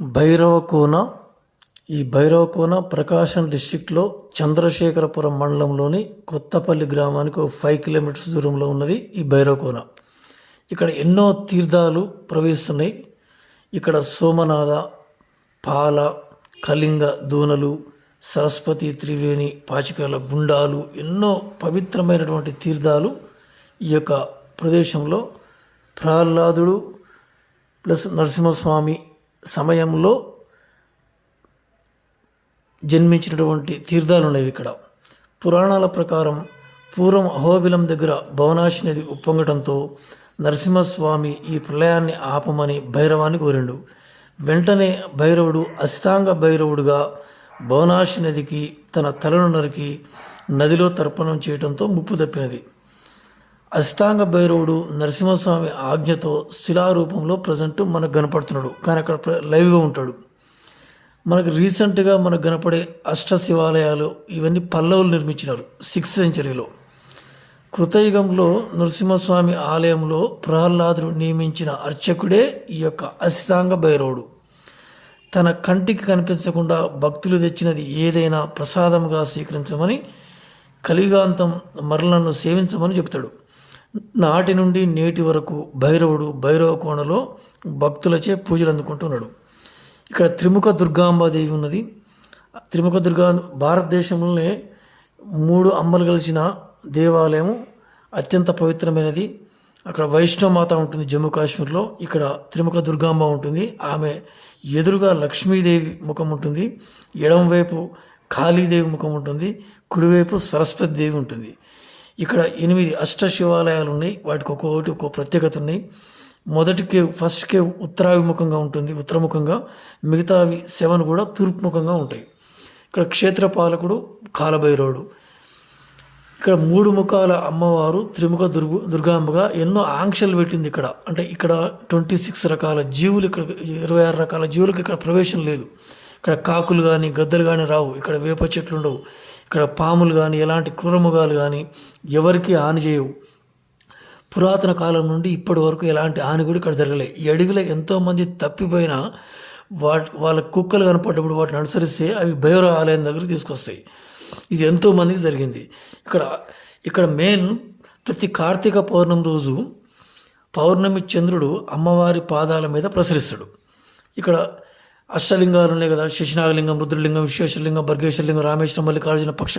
భైరవకోన ఈ భైరవకోన ప్రకాశం డిస్టిక్లో చంద్రశేఖరపురం మండలంలోని కొత్తపల్లి గ్రామానికి ఒక ఫైవ్ కిలోమీటర్స్ దూరంలో ఉన్నది ఈ భైరవకోన ఇక్కడ ఎన్నో తీర్థాలు ప్రవహిస్తున్నాయి. ఇక్కడ సోమనాథ పాల కళింగ దూనలు సరస్వతి త్రివేణి పాచికల గుండాలు ఎన్నో పవిత్రమైనటువంటి తీర్థాలు ఈ యొక్క ప్రదేశంలో. ప్రహ్లాదుడు ప్లస్ నరసింహస్వామి సమయంలో జన్మించినటువంటి తీర్థాలు ఉన్నాయి ఇక్కడ. పురాణాల ప్రకారం పూర్వం అహోబిలం దగ్గర భవనాశి నది ఉప్పొంగటంతో నరసింహస్వామి ఈ ప్రళయాన్ని ఆపమని భైరవాన్ని కోరిండు. వెంటనే భైరవుడు అష్టాంగ భైరవుడుగా భవనాశి నదికి తన తలను నరికి నదిలో తర్పణం చేయడంతో ముప్పు తప్పినది. అష్టాంగ భైరవుడు నరసింహస్వామి ఆజ్ఞతో శిలారూపంలో ప్రజెంట్ మనకు కనపడుతున్నాడు. కానీ అక్కడ ప్ర- లైవ్గా ఉంటాడు. మనకు రీసెంట్గా మనకు కనపడే అష్ట శివాలయాలు ఇవన్నీ పల్లవులు నిర్మించినారు సిక్స్త్ సెంచరీలో. కృతయుగంలో నరసింహస్వామి ఆలయంలో ప్రహ్లాదుడు నియమించిన అర్చకుడే ఈ యొక్క అష్టాంగ భైరవుడు. తన కంటికి కనిపించకుండా భక్తులు తెచ్చినది ఏదైనా ప్రసాదంగా స్వీకరించమని కలిగాంతం మరలను సేవించమని చెప్తాడు. నాటి నుండి నేటి వరకు భైరవుడు భైరవ కోణలో భక్తులచే పూజలు అందుకుంటున్నాడు. ఇక్కడ త్రిముఖ దుర్గాంబాదేవి ఉన్నది. త్రిముఖ దుర్గా భారతదేశంలోనే మూడు అమ్మలు కలిసిన దేవాలయం అత్యంత పవిత్రమైనది. అక్కడ వైష్ణవమాత ఉంటుంది జమ్మూ కాశ్మీర్లో. ఇక్కడ త్రిముఖ దుర్గాంబ ఉంటుంది. ఆమె ఎదురుగా లక్ష్మీదేవి ముఖం ఉంటుంది. ఎడమవైపు కాళీదేవి ముఖం ఉంటుంది. కుడివైపు సరస్వతి దేవి ఉంటుంది. ఇక్కడ ఎనిమిది అష్ట శివాలయాలు ఉన్నాయి. వాటికి ఒక్కొక్కటి ఒక్కో ప్రత్యేకత ఉన్నాయి మొదటి కేవ్ ఫస్ట్ కేవ్ ఉత్తరాభిముఖంగా ఉంటుంది ఉత్తరముఖంగా. మిగతావి సెవెన్ కూడా తూర్పుముఖంగా ఉంటాయి. ఇక్కడ క్షేత్రపాలకుడు కాలభైరవుడు. ఇక్కడ మూడు ముఖాల అమ్మవారు త్రిముఖ దుర్గు దుర్గాంబగా ఎన్నో ఆంక్షలు పెట్టింది ఇక్కడ. అంటే ఇక్కడ ట్వంటీ సిక్స్ రకాల జీవులు ఇక్కడ ఇరవై ఆరు రకాల జీవులకు ఇక్కడ ప్రవేశం లేదు. ఇక్కడ కాకులు కానీ గద్దలు కానీ రావు. ఇక్కడ వేప చెట్లు ఉండవు. ఇక్కడ పాములు కానీ ఎలాంటి క్రూరముగాలు కానీ ఎవరికి హాని చేయవు. పురాతన కాలం నుండి ఇప్పటి వరకు ఎలాంటి హాని కూడా ఇక్కడ జరగలేదు ఈ అడవిలో ఎంతోమంది తప్పిపోయినా వాటి వాళ్ళ కుక్కలు కనపడ్డప్పుడు వాటిని అనుసరిస్తే అవి భైరవ ఆలయం దగ్గర తీసుకొస్తాయి. ఇది ఎంతోమందికి జరిగింది. ఇక్కడ ఇక్కడ మెయిన్ ప్రతి కార్తీక పౌర్ణమి రోజు పౌర్ణమి చంద్రుడు అమ్మవారి పాదాల మీద ప్రసరిస్తాడు. ఇక్కడ అష్టలింగాలు ఉన్నాయి కదా శశినాగలింగం రుద్రలింగం విశ్వేశ్వరలింగం భర్గేశ్వరలింగం రామేశ్వరం మల్లికార్జున పక్ష